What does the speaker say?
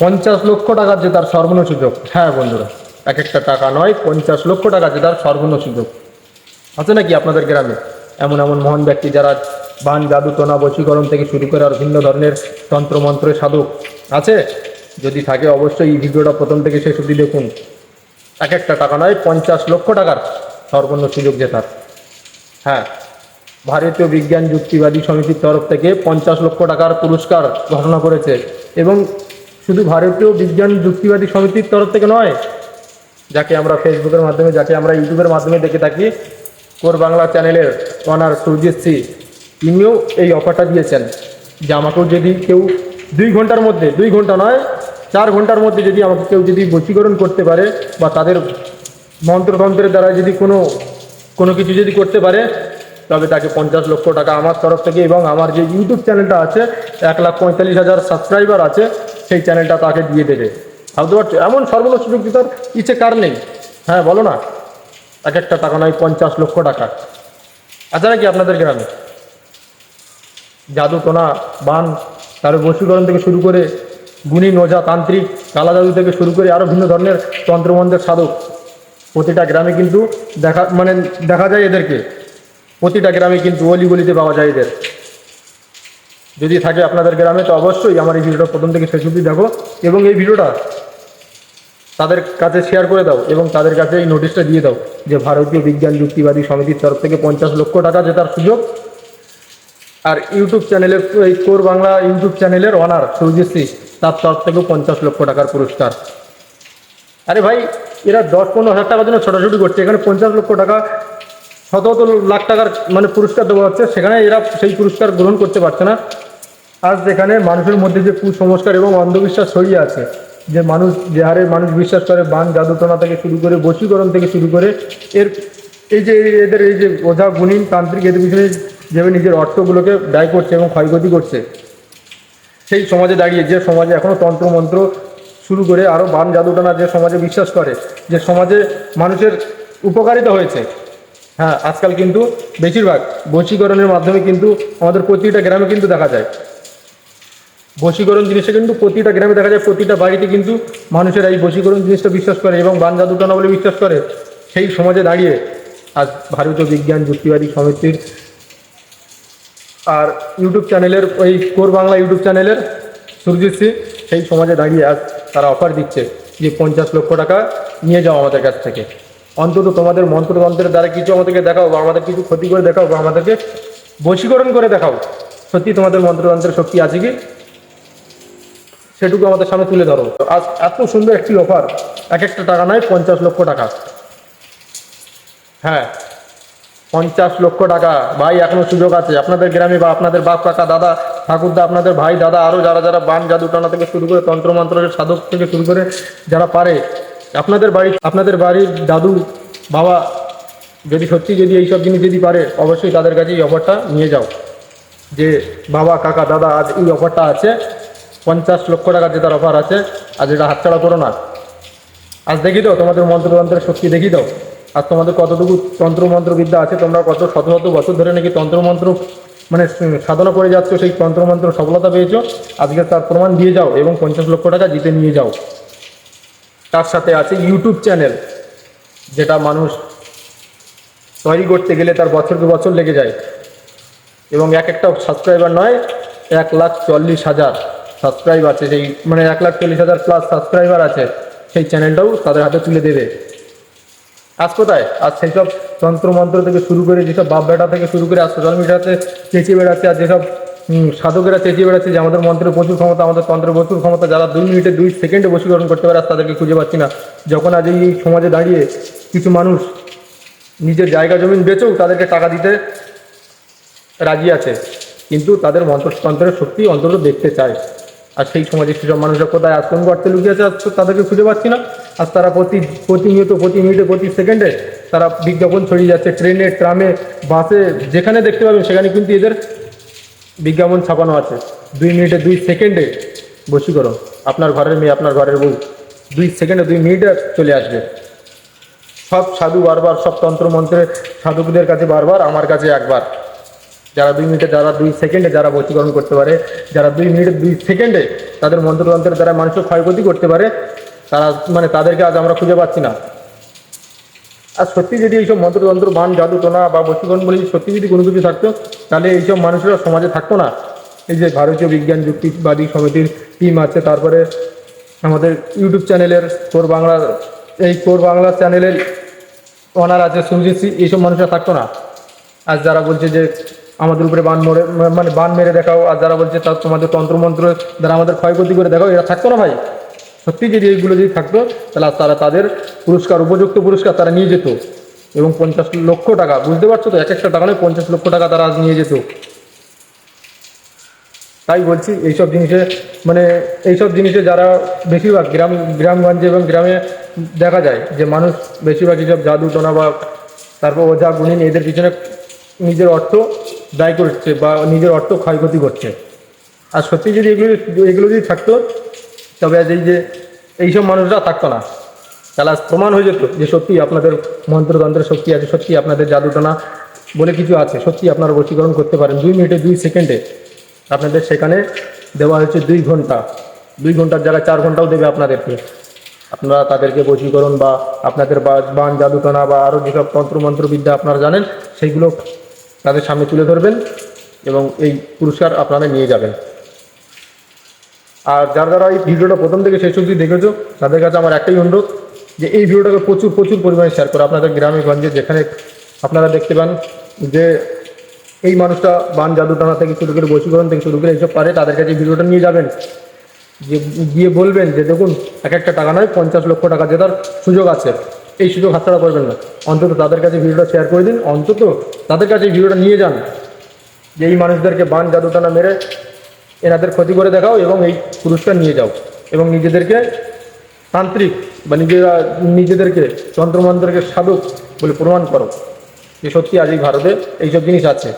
পঞ্চাশ লক্ষ টাকার যে তার সর্বর্ণ সুযোগ। হ্যাঁ বন্ধুরা, এক একটা টাকা নয়, পঞ্চাশ লক্ষ টাকা যে তার সর্বর্ণ সুযোগ। আছে নাকি আপনাদের গ্রামে? এমন এমন মহান ব্যক্তি যারা বান, জাদু টোনা বশীকরণ থেকে শুরু করে আর ভিন্ন ধরনের তন্ত্রমন্ত্রের সাধক আছে? যদি থাকে অবশ্যই এই ভিডিওটা প্রথম থেকে শেষ অবধি দেখুন। এক একটা টাকা নয়, পঞ্চাশ লক্ষ টাকার সর্বর্ণ সুযোগ জেতার। হ্যাঁ ভারতীয় বিজ্ঞান যুক্তিবাদী সমিতির তরফ থেকে পঞ্চাশ লক্ষ টাকার পুরস্কার ঘোষণা করেছে এবং শুধু ভারতীয় বিজ্ঞান যুক্তিবাদী সমিতির তরফ থেকে নয়, যাকে আমরা ফেসবুকের মাধ্যমে, যাকে আমরা ইউটিউবের মাধ্যমে দেখে থাকি, কোর বাংলা চ্যানেলের অনার সুরজিৎ সি তিনিও এই অফারটা দিয়েছেন যে আমাকেও যদি কেউ দুই ঘণ্টার মধ্যে, দুই ঘণ্টা নয়, চার ঘণ্টার মধ্যে যদি আমাকে কেউ যদি বশীকরণ করতে পারে বা তাদের মন্ত্রতন্ত্রের দ্বারা যদি কোনো কোনো কিছু যদি করতে পারে, তবে তাকে পঞ্চাশ লক্ষ টাকা আমার তরফ থেকে এবং আমার যে ইউটিউব চ্যানেলটা আছে, এক লাখ পঁয়তাল্লিশ হাজার সাবস্ক্রাইবার আছে সেই চ্যানেলটা তাকে দিয়ে দেবে। ভাবতে পারছ এমন সর্বন্ন সুযোগ তার ইচ্ছে কার নেই? হ্যাঁ বলো না। এক একটা টাকা নয়, পঞ্চাশ লক্ষ টাকা। আছে নাকি আপনাদের গ্রামে? জাদু, টোনা, বান তার বশীকরণ থেকে শুরু করে গুণী, নোজা, তান্ত্রিক কালা জাদু থেকে শুরু করে আরও ভিন্ন ধরনের তন্ত্রমন্ত্রের সাধক। প্রতিটা গ্রামে কিন্তু দেখা মানে দেখা যায় এদেরকে। প্রতিটা গ্রামে কিন্তু অলি গলিতে পাওয়া যায় এদের। যদি থাকে আপনাদের গ্রামে, তো অবশ্যই আমার এই ভিডিওটা প্রথম থেকে শেষ অবধি দেখো এবং এই ভিডিওটা তাদের কাছে শেয়ার করে দাও এবং তাদের কাছে এই নোটিশটা দিয়ে দাও যে ভারতীয় বিজ্ঞান যুক্তিবাদী সমিতির তরফ থেকে পঞ্চাশ লক্ষ টাকা জেতার সুযোগ। আর ইউটিউব চ্যানেলের এই কোর বাংলা ইউটিউব চ্যানেলের অনার সৌজিৎ সিং, তার তরফ থেকেও পঞ্চাশ লক্ষ টাকার পুরস্কার। আরে ভাই, এরা দশ পনেরো হাজার টাকার জন্য ছোটাছুটি করছে, এখানে পঞ্চাশ লক্ষ টাকা শত শত লাখ টাকার মানে পুরস্কার দেওয়া হচ্ছে, সেখানে এরা সেই পুরস্কার গ্রহণ করতে পারছে না। আজ যেখানে মানুষের মধ্যে যে কুসংস্কার এবং অন্ধবিশ্বাস ছড়িয়ে আছে, যে মানুষ, যে হারে মানুষ বিশ্বাস করে, বান জাদুটনা থেকে শুরু করে, বশীকরণ থেকে শুরু করে, এর, এই যে, এদের এই যে ওঝা গুণিন তান্ত্রিক এদের পিছনে যেভাবে নিজের অর্থগুলোকে ব্যয় করছে এবং ক্ষয়ক্ষতি করছে, সেই সমাজে দাঁড়িয়ে, যে সমাজে এখনও তন্ত্রমন্ত্র শুরু করে আরও বান জাদুটানা যে সমাজে বিশ্বাস করে, যে সমাজে মানুষের উপকারিতা হয়েছে। হ্যাঁ আজকাল কিন্তু বেশিরভাগ বশীকরণের মাধ্যমে কিন্তু আমাদের প্রতিটা গ্রামে কিন্তু দেখা যায়। বশীকরণ জিনিসটা কিন্তু প্রতিটা গ্রামে দেখা যায়, প্রতিটা বাড়িতে কিন্তু মানুষেরা এই বশীকরণ জিনিসটা বিশ্বাস করে এবং বান জাদুটানা বলে বিশ্বাস করে। সেই সমাজে দাঁড়িয়ে, আজ ভারতীয় বিজ্ঞান, যুক্তিবাদী সমিতির আর ইউটিউব চ্যানেলের, ওই কোর বাংলা ইউটিউব চ্যানেলের সুরজিৎ সিং, সেই সমাজে দাঁড়িয়ে আজ তারা অফার দিচ্ছে যে পঞ্চাশ লক্ষ টাকা নিয়ে যাও আমাদের কাছ থেকে। অন্তত তোমাদের মন্ত্রতন্ত্রের দ্বারা কিছু আমাদেরকে দেখাও বা আমাদের কিছু ক্ষতি করে দেখাও বা আমাদেরকে বশীকরণ করে দেখাও। সত্যি তোমাদের মন্ত্রতন্ত্রের শক্তি আছে কি? সেটুকু আমাদের সামনে তুলে ধরো। আজ এত সুন্দর একটি অফার এক একটা টাকা নয়, পঞ্চাশ লক্ষ টাকা। হ্যাঁ পঞ্চাশ লক্ষ টাকা। ভাই, এখনও সুযোগ আছে। আপনাদের গ্রামে বা আপনাদের বাপ, কাকা, দাদা, ঠাকুরদা, আপনাদের ভাই, দাদা আরও যারা যারা বান, জাদু টানা থেকে শুরু করে তন্ত্রমন্ত্রের সাধক থেকে শুরু করে যারা পারে, আপনাদের বাড়ি, আপনাদের বাড়ির দাদু, বাবা, যদি সত্যি যদি এইসব জিনিস যদি পারে, অবশ্যই তাদের কাছে এই অফারটা নিয়ে যাও। যে বাবা, কাকা, দাদা, আজ এই অফারটা আছে পঞ্চাশ লক্ষ টাকার যে তার অফার আছে আজ এটা হাতছাড়া করো না। আজ দেখি দাও, তোমাদের মন্ত্রতন্ত্রের শক্তি দেখি দাও। আর তোমাদের কতটুকু তন্ত্রমন্ত্র বিদ্যা আছে, তোমরা কত শত শত বছর ধরে নাকি তন্ত্রমন্ত্র মানে সাধনা করে যাচ্ছ, সেই তন্ত্রমন্ত্র সফলতা পেয়েছ। আজকে তার প্রমাণ দিয়ে যাও এবং পঞ্চাশ লক্ষ টাকা জিতে নিয়ে যাও। তার সাথে আছে ইউটিউব চ্যানেল, যেটা মানুষ তৈরি করতে গেলে তার বছরকে বছর লেগে যায়। এবং এক একটা সাবস্ক্রাইবার নয়, এক লাখ চল্লিশ হাজার। সাবস্ক্রাইব আছে, সেই মানে এক লাখ চল্লিশ হাজার প্লাস সাবস্ক্রাইবার আছে, সেই চ্যানেলটাও তাদের হাতে তুলে দেবে। আজ কোথায়? সেই সব তন্ত্রমন্ত্র থেকে শুরু করে যেসব বাপ বেটা থেকে শুরু করে আজ সোশ্যাল মিডিয়াতে চেঁচিয়ে বেড়াচ্ছে, আর যেসব সাধকেরা চেঁচিয়ে বেড়াচ্ছে যে আমাদের মন্ত্রের প্রচুর ক্ষমতা, আমাদের তন্ত্রের প্রচুর ক্ষমতা, যারা দুই মিনিটে দুই সেকেন্ডে বশীকরণ করতে পারে তাদেরকে খুঁজে পাচ্ছি না। যখন আজ এই সমাজে দাঁড়িয়ে কিছু মানুষ নিজের জায়গা জমিন বেচেও তাদেরকে টাকা দিতে রাজি আছে, কিন্তু তাদের মন্ত্রতন্ত্রের শক্তি অন্তত দেখতে চায়। আর সেই সমাজে সেসব মানুষরা কোথায় আজ কোন গর্তে লুকিয়ে আছে আজ তাদেরকে খুঁজে পাচ্ছি না। আজ তারা প্রতি, প্রতিনিয়ত প্রতি মিনিটে প্রতি সেকেন্ডে তারা বিজ্ঞাপন ছড়িয়ে যাচ্ছে, ট্রেনে, ট্রামে, বাসে, যেখানে দেখতে পাবেন সেখানে কিন্তু এদের বিজ্ঞাপন ছাপানো আছে। দুই মিনিটে, দুই সেকেন্ডে, বশীকরণ। আপনার ঘরের মেয়ে, আপনার ঘরের বউ, দুই সেকেন্ডে, দুই মিনিটে চলে আসবে। সব সাধু বারবার, সব তন্ত্রমন্ত্রের সাধকদের কাছে বারবার, আমার কাছে একবার। যারা দুই মিনিটে, যারা দুই সেকেন্ডে যারা বশীকরণ করতে পারে, যারা দুই মিনিটে, দুই সেকেন্ডে তাদের মন্ত্রতন্ত্রের দ্বারা মানুষের ক্ষয়ক্ষতি করতে পারে, তারা মানে তাদেরকে আজ আমরা খুঁজে পাচ্ছি না। আর সত্যি যদি এইসব মন্ত্রতন্ত্র, বান, জাদু, টোনা বা বশীকরণ বলে, সত্যি যদি কোনো কিছু থাকতো, তাহলে এইসব মানুষেরা সমাজে থাকতো না। এই যে ভারতীয় বিজ্ঞান যুক্তিবাদী সমিতির টিম আছে, তারপরে আমাদের ইউটিউব চ্যানেলের কোর বাংলা এই কোর বাংলা চ্যানেলের ওনার আছে সিং, এইসব মানুষরা থাকতো না। আজ যারা বলছে যে আমাদের উপরে বান মরে মানে বান মেরে দেখাও, আর যারা বলছে তার তোমাদের তন্ত্রমন্ত্র দ্বারা আমাদের ক্ষয়ক্ষতি করে দেখাও, এরা থাকতো না ভাই? সত্যি যদি এইগুলো যদি থাকতো, তাহলে তারা তাদের পুরস্কার, উপযুক্ত পুরস্কার তারা নিয়ে যেত। এবং পঞ্চাশ লক্ষ টাকা, বুঝতে পারছ তো? এক একটা টাকা নয়, পঞ্চাশ লক্ষ টাকা তারা আজ নিয়ে যেত। তাই বলছি, এইসব জিনিসে মানে এইসব জিনিসে যারা বেশিরভাগ গ্রাম, গ্রামগঞ্জে এবং গ্রামে দেখা যায় যে মানুষ বেশিরভাগ এইসব জাদু টোনা বা তারপর ওঝা গুণিন এদের পিছনে নিজের অর্থ ব্যয় করছে বা নিজের অর্থ ক্ষয়ক্ষতি করছে। আর সত্যি যদি এগুলো এগুলো যদি থাকতো, তবে আজ এই যে, এইসব মানুষরা থাকতো না। তাহলে প্রমাণ হয়ে যেত যে সত্যি আপনাদের মন্ত্রতন্ত্রের শক্তি আছে, সত্যি আপনাদের জাদুটনা বলে কিছু আছে, সত্যি আপনারা বশীকরণ করতে পারেন। দুই মিনিটে, দুই সেকেন্ডে আপনাদের সেখানে দেওয়া হয়েছে দুই ঘণ্টা। দুই ঘণ্টার জায়গায় চার ঘন্টাও দেবে আপনাদেরকে। আপনারা তাদেরকে বশীকরণ বা আপনাদের বা- বান, জাদুটনা বা আরও যেসব তন্ত্রমন্ত্রবিদ্যা আপনারা জানেন সেইগুলো তাদের সামনে তুলে ধরবেন এবং এই পুরস্কার আপনারা নিয়ে যাবেন। আর যারা যারা এই ভিডিওটা প্রথম থেকে শেষ অবধি দেখেছ, তাদের কাছে আমার একটাই অনুরোধ যে এই ভিডিওটাকে প্রচুর প্রচুর পরিমাণে শেয়ার করো। আপনাদের গ্রামে, গঞ্জে, যেখানে আপনারা দেখতে পান যে এই মানুষটা বান জাদুটানা থেকে শুরু করে বশীকরণ থেকে শুরু করে এইসব পারে, তাদের কাছে ভিডিওটা নিয়ে যাবেন। যে গিয়ে বলবেন যে দেখুন, এক একটা টাকা নয়, পঞ্চাশ লক্ষ টাকা জেতার সুযোগ আছে। এই সুযোগ হাতছাড়া করবেন না। অন্তত তাদের কাছে ভিডিওটা শেয়ার করে দিন। অন্তত তাদের কাছে ভিডিওটা নিয়ে যান। যে এই মানুষদেরকে বান, জাদুটানা মেরে এনাদের ক্ষতি করে দেখাও এবং এই পুরস্কার নিয়ে যাও এবং নিজেদেরকে তান্ত্রিক বা নিজেরা, নিজেদেরকে তন্ত্রমন্ত্রকে সাধক বলে প্রমাণ করো যে সত্যি আজ এই ভারতে এইসব জিনিস আছে।